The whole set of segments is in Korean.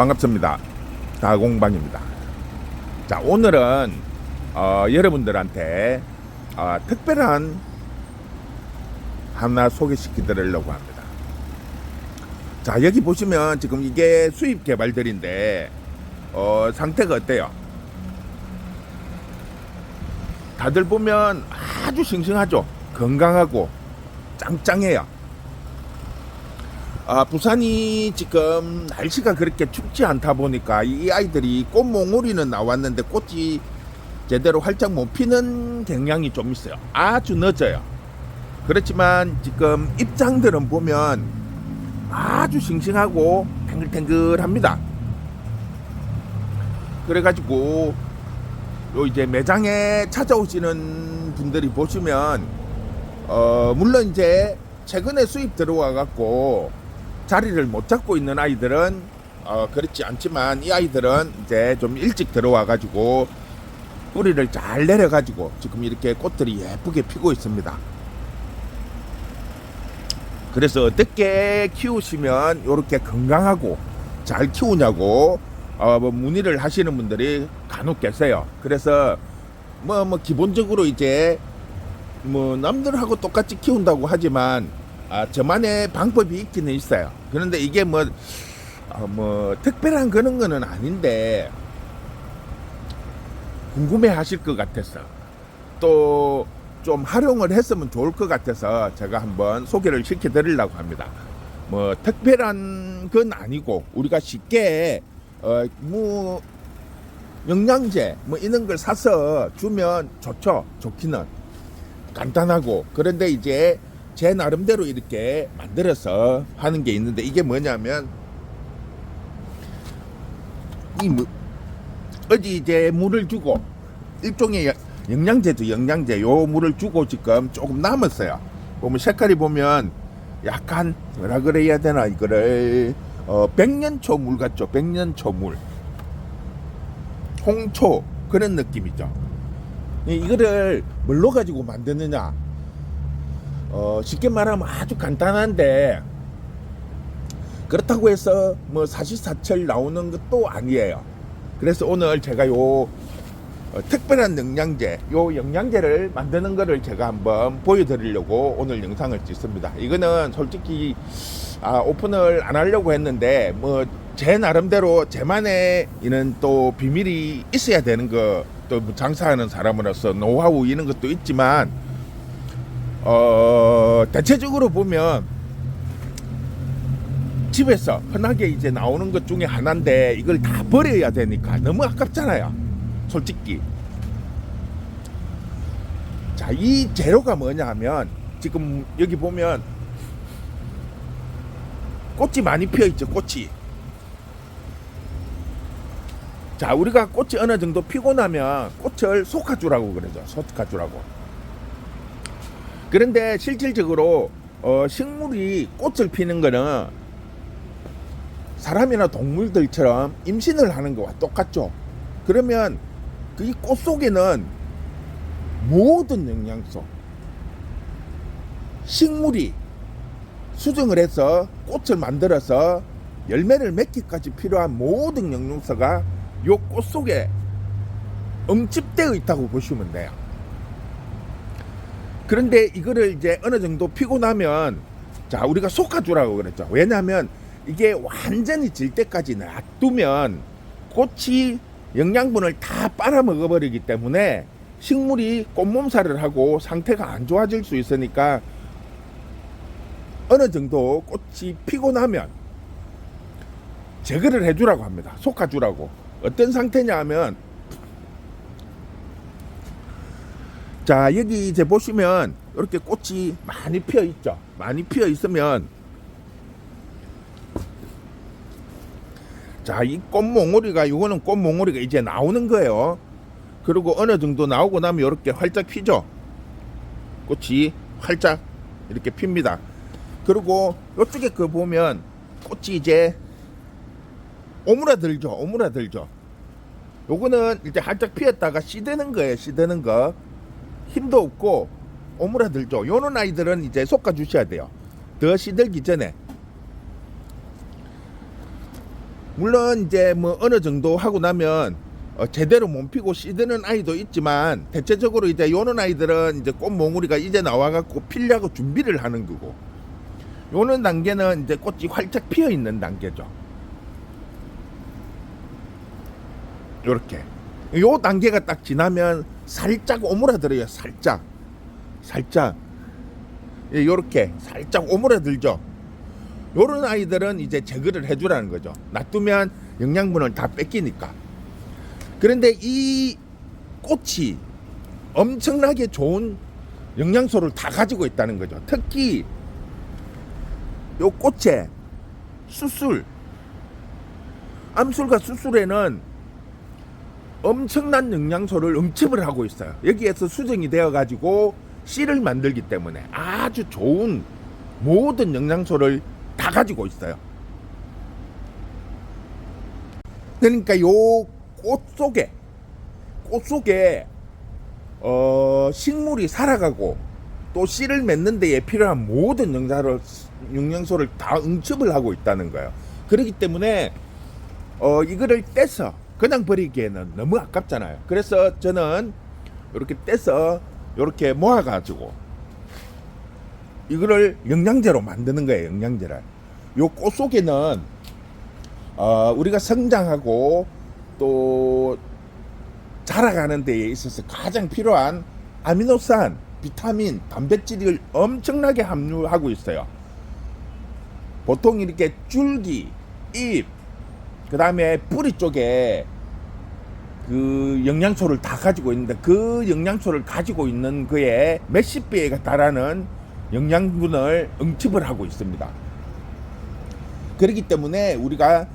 반갑습니다. 다공방입니다. 자, 오늘은 어, 여러분들한테 어, 특별한 하나 소개시켜 드리려고 합니다. 자, 여기 보시면 지금 이게 수입 개발들인데 어, 상태가 어때요? 다들 보면 아주 싱싱하죠. 건강하고 짱짱해요. 아, 부산이 지금 날씨가 그렇게 춥지 않다 보니까 이 아이들이 꽃몽오리는 나왔는데 꽃이 제대로 활짝 못 피는 경향이 좀 있어요. 아주 늦어요. 그렇지만 지금 입장들은 보면 아주 싱싱하고 탱글탱글합니다. 그래가지고 요 이제 매장에 찾아오시는 분들이 보시면 어 물론 이제 최근에 수입 들어와 갖고 자리를 못 잡고 있는 아이들은 어 그렇지 않지만 이 아이들은 이제 좀 일찍 들어와 가지고 뿌리를 잘 내려 가지고 지금 이렇게 꽃들이 예쁘게 피고 있습니다. 그래서 어떻게 키우시면 이렇게 건강하고 잘 키우냐고 어, 뭐 문의를 하시는 분들이 간혹 계세요. 그래서 뭐뭐 기본적으로 이제 뭐 남들하고 똑같이 키운다고 하지만 아, 저만의 방법이 있기는 있어요. 그런데 이게 뭐, 어, 뭐 특별한 그런 거는 아닌데 궁금해 하실 것 같아서 또 좀 활용을 했으면 좋을 것 같아서 제가 한번 소개를 시켜 드리려고 합니다. 뭐 특별한 건 아니고 우리가 쉽게 어, 뭐 영양제 뭐 이런 걸 사서 주면 좋죠. 좋기는 간단하고 그런데 이제 제 나름대로 이렇게 만들어서 하는 게 있는데 이게 뭐냐면 이 뭐, 어디 이제 물을 주고 일종의 여- 영양제도 영양제 요 물을 주고 지금 조금 남았어요. 보면 색깔이 보면 약간 뭐라 그래야 되나 이거를 어 백년초 물 같죠. 백년초 물. 홍초 그런 느낌이죠. 이- 이거를 뭘로 가지고 만드느냐? 어 쉽게 말하면 아주 간단한데 그렇다고 해서 뭐 사시사철 나오는 것도 아니에요. 그래서 오늘 제가 요 어, 특별한 영양제, 요 영양제를 만드는 거를 제가 한번 보여드리려고 오늘 영상을 찍습니다. 이거는 솔직히 아, 오픈을 안 하려고 했는데 뭐 제 나름대로 제만의 이런 또 비밀이 있어야 되는 거 또 장사하는 사람으로서 노하우 이런 것도 있지만 어 대체적으로 보면 집에서 흔하게 이제 나오는 것 중에 하나인데 이걸 다 버려야 되니까 너무 아깝잖아요. 솔직히. 자, 이 재료가 뭐냐 하면 지금 여기 보면 꽃이 많이 피어 있죠, 꽃이. 자, 우리가 꽃이 어느 정도 피고 나면 꽃을 솎아주라고 그러죠. 솎아주라고. 그런데 실질적으로 어, 식물이 꽃을 피는 거는 사람이나 동물들처럼 임신을 하는 거와 똑같죠. 그러면 그이꽃 속에는 모든 영양소, 식물이 수정을 해서 꽃을 만들어서 열매를 맺기까지 필요한 모든 영양소가 요 꽃 속에 응집되어 있다고 보시면 돼요. 그런데 이거를 이제 어느 정도 피고 나면 자 우리가 솎아주라고 그랬죠. 왜냐하면 이게 완전히 질 때까지 놔두면 꽃이 영양분을 다 빨아먹어 버리기 때문에 식물이 꽃몸살을 하고 상태가 안 좋아질 수 있으니까 어느 정도 꽃이 피고 나면 제거를 해주라고 합니다. 솎아주라고. 어떤 상태냐 하면 자 여기 이제 보시면 이렇게 꽃이 많이 피어 있죠. 많이 피어 있으면 자, 이 꽃몽오리가 이거는 꽃몽오리가 이제 나오는 거예요. 그리고 어느 정도 나오고 나면 이렇게 활짝 피죠. 꽃이 활짝 이렇게 핍니다. 그리고 이쪽에 그 보면 꽃이 이제 오므라들죠. 오므라들죠. 요거는 이제 활짝 피었다가 씨드는 거예요. 씨드는 거. 힘도 없고 오므라들죠. 요런 아이들은 이제 솎아 주셔야 돼요. 더 씨들기 전에. 물론 이제 뭐 어느 정도 하고 나면 어, 제대로 몸 피고 씨드는 아이도 있지만 대체적으로 이제 요런 아이들은 이제 꽃 몽우리가 이제 나와갖고 필려고 준비를 하는 거고 요런 단계는 이제 꽃이 활짝 피어 있는 단계죠. 요렇게 요 단계가 딱 지나면 살짝 오므라들어요. 살짝 살짝 예, 요렇게 살짝 오므라들죠. 요런 아이들은 이제 제거를 해주라는 거죠. 놔두면 영양분을 다 뺏기니까. 그런데 이 꽃이 엄청나게 좋은 영양소를 다 가지고 있다는 거죠. 특히 요 꽃에 수술, 암술과 수술에는 엄청난 영양소를 응집을 하고 있어요. 여기에서 수정이 되어 가지고 씨를 만들기 때문에 아주 좋은 모든 영양소를 다 가지고 있어요. 그러니까 요 꽃 속에 꽃 속에 어 식물이 살아가고 또 씨를 맺는 데에 필요한 모든 영양소를 영양소를 다 응집을 하고 있다는 거예요. 그렇기 때문에 어 이거를 떼서 그냥 버리기에는 너무 아깝잖아요. 그래서 저는 이렇게 떼서 이렇게 모아 가지고 이거를 영양제로 만드는 거예요. 영양제를. 요 꽃 속에는 어, 우리가 성장하고 또 자라가는 데에 있어서 가장 필요한 아미노산, 비타민, 단백질을 엄청나게 함유하고 있어요. 보통 이렇게 줄기, 잎, 그 다음에 뿌리 쪽에 그 영양소를 다 가지고 있는데 그 영양소를 가지고 있는 그의 몇십 배에 달하는 영양분을 응집을 하고 있습니다. 그렇기 때문에 우리가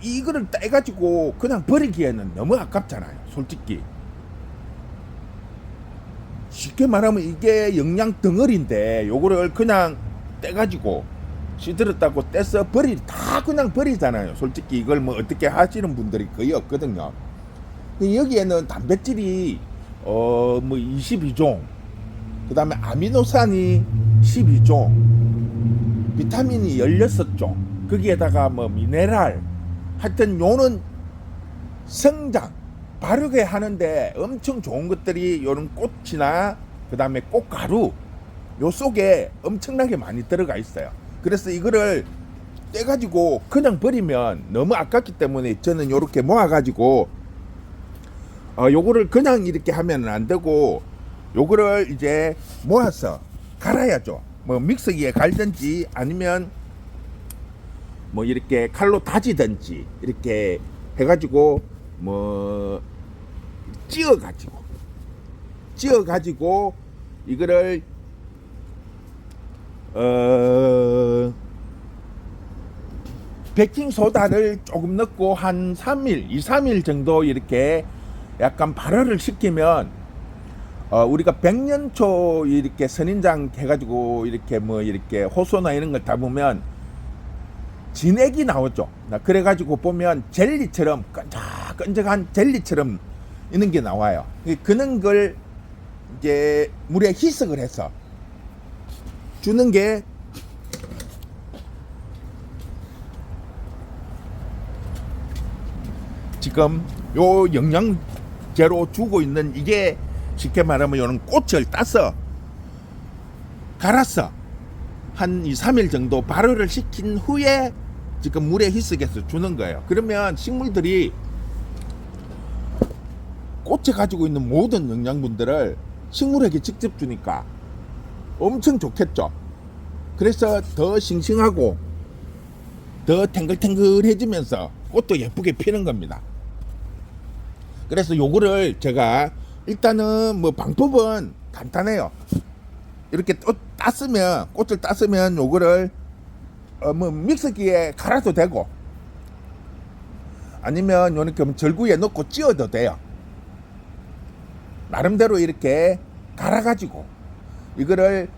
이거를 떼가지고 그냥 버리기에는 너무 아깝잖아요. 솔직히. 쉽게 말하면 이게 영양 덩어리인데 요거를 그냥 떼가지고 시들었다고 떼서 버리 다 그냥 버리잖아요. 솔직히 이걸 뭐 어떻게 하시는 분들이 거의 없거든요. 여기에는 단백질이 어 뭐 22종, 그 다음에 아미노산이 12종, 비타민이 16종, 거기에다가 뭐 미네랄, 하여튼 요는 성장, 바르게 하는데 엄청 좋은 것들이 요런 꽃이나 그 다음에 꽃가루 요 속에 엄청나게 많이 들어가 있어요. 그래서 이거를 떼가지고 그냥 버리면 너무 아깝기 때문에 저는 요렇게 모아가지고 어, 요거를 그냥 이렇게 하면 안 되고 요거를 이제 모아서 갈아야죠. 뭐 믹서기에 갈든지 아니면 뭐 이렇게 칼로 다지든지 이렇게 해가지고 뭐 찧어가지고 찧어가지고 이거를 어 베킹 소다를 조금 넣고 한 3일, 2, 3일 정도 이렇게 약간 발효를 시키면 어 우리가 백년초 이렇게 선인장 해가지고 이렇게 뭐 이렇게 호소나 이런 걸 담으면 진액이 나오죠. 나 그래가지고 보면 젤리처럼 끈적끈적한 젤리처럼 있는 게 나와요. 이 그런 걸 이제 물에 희석을 해서 주는 게 지금 요 영양제로 주고 있는 이게 쉽게 말하면 요는 꽃을 따서 갈았어. 한 2, 3일 정도 발효를 시킨 후에 지금 물에 희석해서 주는 거예요. 그러면 식물들이 꽃에 가지고 있는 모든 영양분들을 식물에게 직접 주니까 엄청 좋겠죠. 그래서 더 싱싱하고 더 탱글탱글해지면서 꽃도 예쁘게 피는 겁니다. 그래서 요거를 제가 일단은 뭐 방법은 간단해요. 이렇게 또 땄으면 꽃을 땄으면 요거를 어 뭐 믹서기에 갈아도 되고 아니면 요렇게 뭐 절구에 넣고 찧어도 돼요. 나름대로 이렇게 갈아가지고 이거를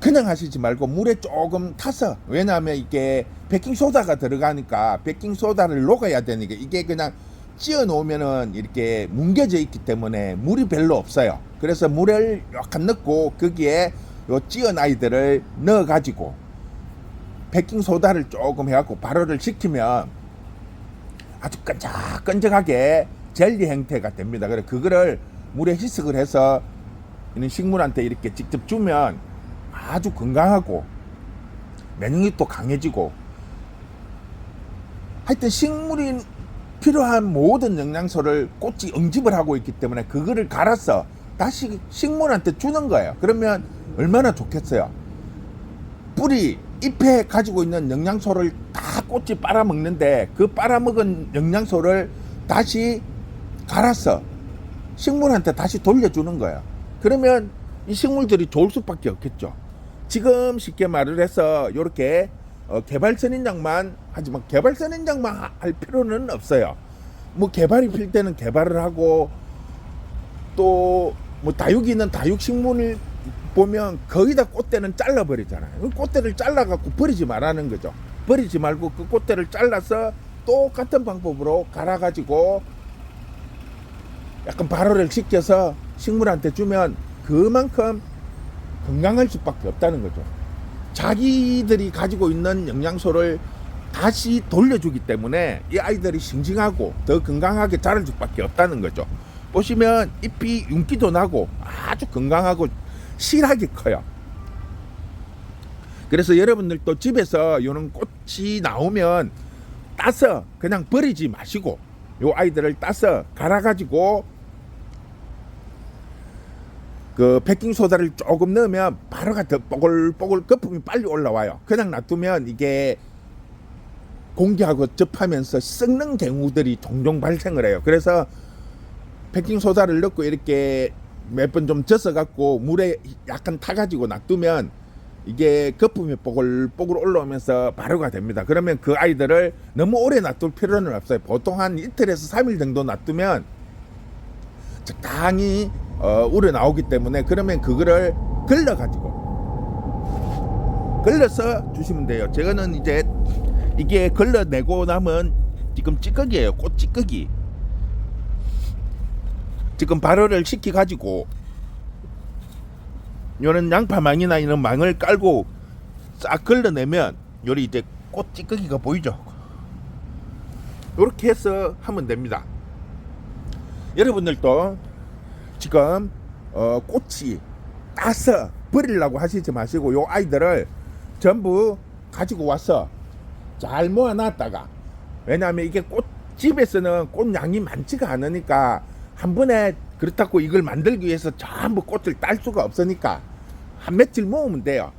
그냥 하시지 말고 물에 조금 타서 왜냐하면 이게 베킹 소다가 들어가니까 베킹 소다를 녹아야 되니까 이게 그냥 찧어 놓으면은 이렇게 뭉개져 있기 때문에 물이 별로 없어요. 그래서 물을 약간 넣고 거기에 요 찧은 아이들을 넣어 가지고 베킹 소다를 조금 해갖고 발효를 시키면 아주 끈적끈적하게 젤리 형태가 됩니다. 그래 그거를 물에 희석을 해서 이런 식물한테 이렇게 직접 주면 아주 건강하고 면역력도 강해지고 하여튼 식물이 필요한 모든 영양소를 꽃이 응집을 하고 있기 때문에 그거를 갈아서 다시 식물한테 주는 거예요. 그러면 얼마나 좋겠어요. 뿌리, 잎에 가지고 있는 영양소를 다 꽃이 빨아먹는데 그 빨아먹은 영양소를 다시 갈아서 식물한테 다시 돌려주는 거예요. 그러면 이 식물들이 좋을 수밖에 없겠죠. 지금 쉽게 말을 해서 이렇게 어, 개발 선인장만 하지만 개발 선인장만 하- 할 필요는 없어요. 뭐 개발이 필 때는 개발을 하고 또 뭐 다육이 있는 다육 식물을 보면 거의 다 꽃대는 잘라 버리잖아요. 그 꽃대를 잘라 갖고 버리지 말라는 거죠. 버리지 말고 그 꽃대를 잘라서 똑같은 방법으로 갈아 가지고 약간 발효를 시켜서 식물한테 주면 그만큼 건강할 수밖에 없다는 거죠. 자기들이 가지고 있는 영양소를 다시 돌려주기 때문에 이 아이들이 싱싱하고 더 건강하게 자랄 수밖에 없다는 거죠. 보시면 잎이 윤기도 나고 아주 건강하고 실하게 커요. 그래서 여러분들도 집에서 이런 꽃이 나오면 따서 그냥 버리지 마시고 요 아이들을 따서 갈아가지고 그 베킹 소다를 조금 넣으면 바로가 더 뽀글뽀글 거품이 빨리 올라와요. 그냥 놔두면 이게 공기하고 접하면서 썩는 경우들이 종종 발생을 해요. 그래서 베킹 소다를 넣고 이렇게 몇 번 좀 젖어 갖고 물에 약간 타 가지고 놔두면 이게 거품이 뽀글뽀글 올라오면서 발효가 됩니다. 그러면 그 아이들을 너무 오래 놔둘 필요는 없어요. 보통 한 이틀에서 3일 정도 놔두면 적당히 어, 우려 나오기 때문에 그러면 그거를 걸러 가지고 걸러서 주시면 돼요. 제가는 이제 이게 걸러내고 남은 지금 찌꺼기예요. 꽃 찌꺼기. 지금 발효를 시키 가지고 요런 양파망이나 이런 망을 깔고 싹 걸러내면 요리 이제 꽃 찌꺼기가 보이죠. 요렇게 해서 하면 됩니다. 여러분들도 지금 어, 꽃이 따서 버리려고 하시지 마시고 요 아이들을 전부 가지고 와서 잘 모아놨다가 왜냐하면 이게 꽃 집에서는 꽃 양이 많지가 않으니까 한 번에 그렇다고 이걸 만들기 위해서 전부 꽃을 딸 수가 없으니까 한 며칠 모으면 돼요.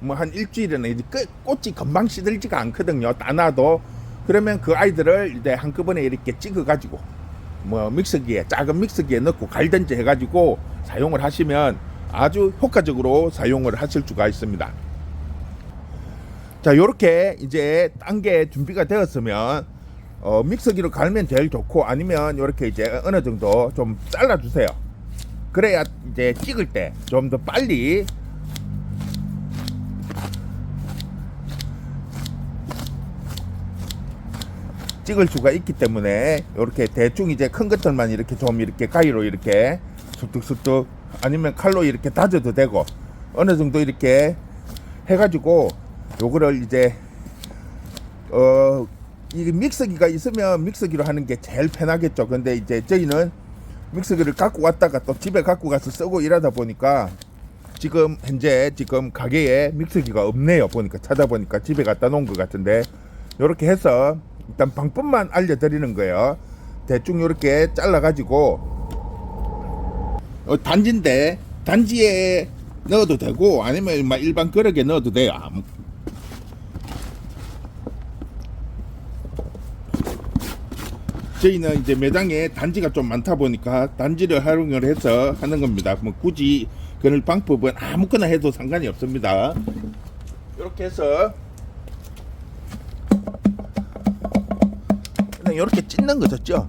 뭐 한 일주일에는 이제 끝- 꽃이 금방 시들지가 않거든요. 따놔도 그러면 그 아이들을 이제 한꺼번에 이렇게 찍어 가지고 뭐 믹서기에 작은 믹서기에 넣고 갈든지 해가지고 사용을 하시면 아주 효과적으로 사용을 하실 수가 있습니다. 자, 요렇게 이제 딴 게 준비가 되었으면 어, 믹서기로 갈면 제일 좋고 아니면 요렇게 이제 어느 정도 좀 잘라 주세요. 그래야 이제 찍을 때 좀 더 빨리 찍을 수가 있기 때문에 이렇게 대충 이제 큰 것들만 이렇게 좀 이렇게 가위로 이렇게 쑥뚝쑥뚝 아니면 칼로 이렇게 다져도 되고 어느 정도 이렇게 해가지고 요거를 이제 어 이게 믹서기가 있으면 믹서기로 하는 게 제일 편하겠죠. 근데 이제 저희는 믹서기를 갖고 왔다가 또 집에 갖고 가서 쓰고 이러다 보니까 지금 현재 지금 가게에 믹서기가 없네요. 보니까 찾아보니까 집에 갖다 놓은 것 같은데 이렇게 해서 일단 방법만 알려드리는 거예요. 대충 이렇게 잘라가지고 어, 단지인데 단지에 넣어도 되고 아니면 막 일반 그릇에 넣어도 돼요. 아무- 저희는 이제 매장에 단지가 좀 많다 보니까 단지를 활용을 해서 하는 겁니다. 뭐 굳이 그럴 방법은 아무거나 해도 상관이 없습니다. 이렇게 해서 그냥 이렇게 찢는 거죠, 죠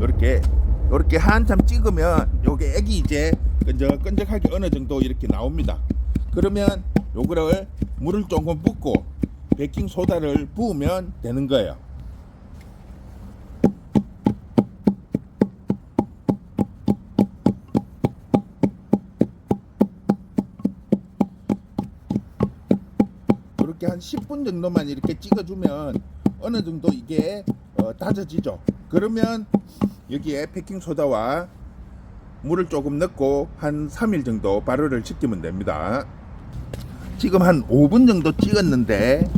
이렇게 이렇게 한참 찍으면 요게 액이 이제 끈적끈적하게 어느 정도 이렇게 나옵니다. 그러면 요거를 물을 조금 붓고 베킹 소다를 부으면 되는 거예요. 이렇게 한 10분 정도만 이렇게 찍어주면 어느 정도 이게 어, 다져지죠. 그러면 여기에 베킹 소다와 물을 조금 넣고 한 3일 정도 발효를 시키면 됩니다. 지금 한 5분 정도 찍었는데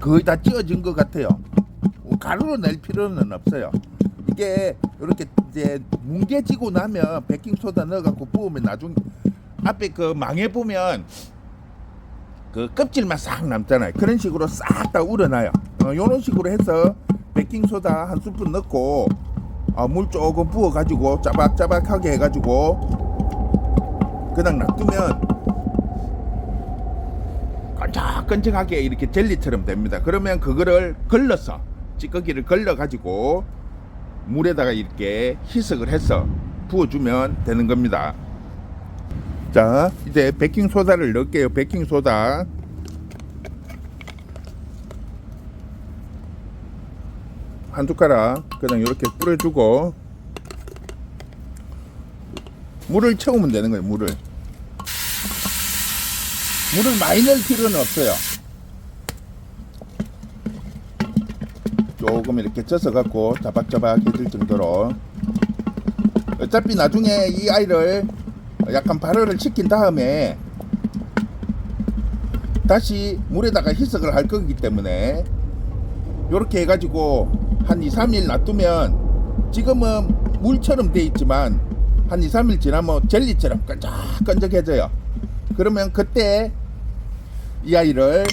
거의 다 찌어진 것 같아요. 가루로 낼 필요는 없어요. 이게 이렇게 이제 뭉개지고 나면 베킹 소다 넣어갖고 부으면 나중 앞에 그 망에 보면 그 껍질만 싹 남잖아요. 그런 식으로 싹 다 우러나요. 어, 이런 식으로 해서 베킹 소다 한 스푼 넣고 어, 물 조금 부어가지고 짜박짜박하게 해가지고 그냥 놔두면 끈적끈적하게 이렇게 젤리처럼 됩니다. 그러면 그거를 걸러서 찌꺼기를 걸러 가지고 물에다가 이렇게 희석을 해서 부어주면 되는 겁니다. 자, 이제 베킹 소다를 넣을게요. 베킹 소다. 한 숟가락 그냥 이렇게 뿌려주고 물을 채우면 되는 거예요. 물을. 물을 많이 넣을 필요는 없어요. 조금 이렇게 쪄서 갖고 자박자박해질 정도로 어차피 나중에 이 아이를 약간 발효를 시킨 다음에 다시 물에다가 희석을 할 거기 때문에 이렇게 해가지고 한 2, 3일 놔두면 지금은 물처럼 돼 있지만 한 2, 3일 지나면 젤리처럼 끈적끈적해져요. 그러면 그때 이 아이를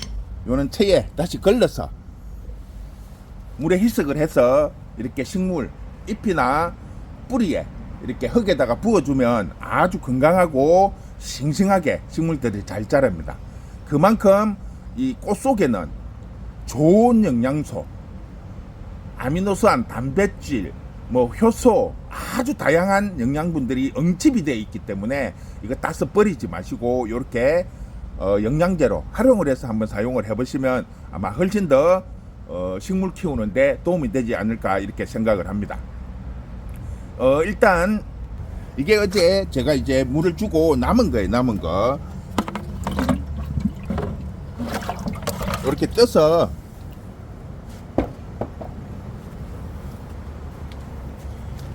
요는 체에 다시 걸러서 물에 희석을 해서 이렇게 식물 잎이나 뿌리에 이렇게 흙에다가 부어주면 아주 건강하고 싱싱하게 식물들이 잘 자랍니다. 그만큼 이 꽃 속에는 좋은 영양소, 아미노산, 단백질, 뭐 효소 아주 다양한 영양분들이 응집이 되어 있기 때문에 이거 따서 버리지 마시고 이렇게 어, 영양제로 활용을 해서 한번 사용을 해보시면 아마 훨씬 더 어, 식물 키우는데 도움이 되지 않을까 이렇게 생각을 합니다. 어, 일단 이게 어제 제가 이제 물을 주고 남은 거예요. 남은 거 이렇게 떠서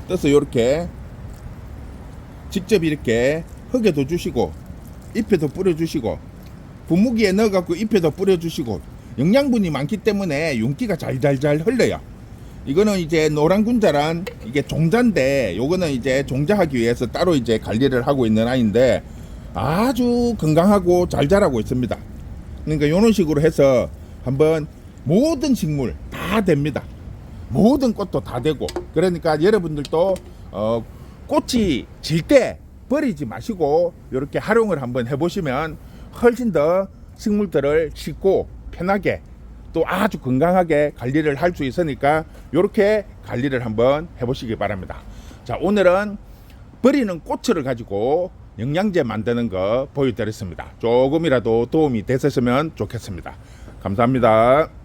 떠서 이렇게 직접 이렇게 흙에도 주시고 잎에도 뿌려주시고 분무기에 넣어갖고 잎에도 뿌려주시고 영양분이 많기 때문에 윤기가 잘잘잘 흘러요. 이거는 이제 노란 군자란 이게 종자인데 요거는 이제 종자하기 위해서 따로 이제 관리를 하고 있는 아이인데 아주 건강하고 잘 자라고 있습니다. 그러니까 요런 식으로 해서 한번 모든 식물 다 됩니다. 모든 꽃도 다 되고 그러니까 여러분들도 어, 꽃이 질 때 버리지 마시고 이렇게 활용을 한번 해보시면 훨씬 더 식물들을 쉽고 편하게 또 아주 건강하게 관리를 할 수 있으니까 이렇게 관리를 한번 해보시기 바랍니다. 자 오늘은 버리는 꽃을 가지고 영양제 만드는 거 보여드렸습니다. 조금이라도 도움이 됐으면 좋겠습니다. 감사합니다.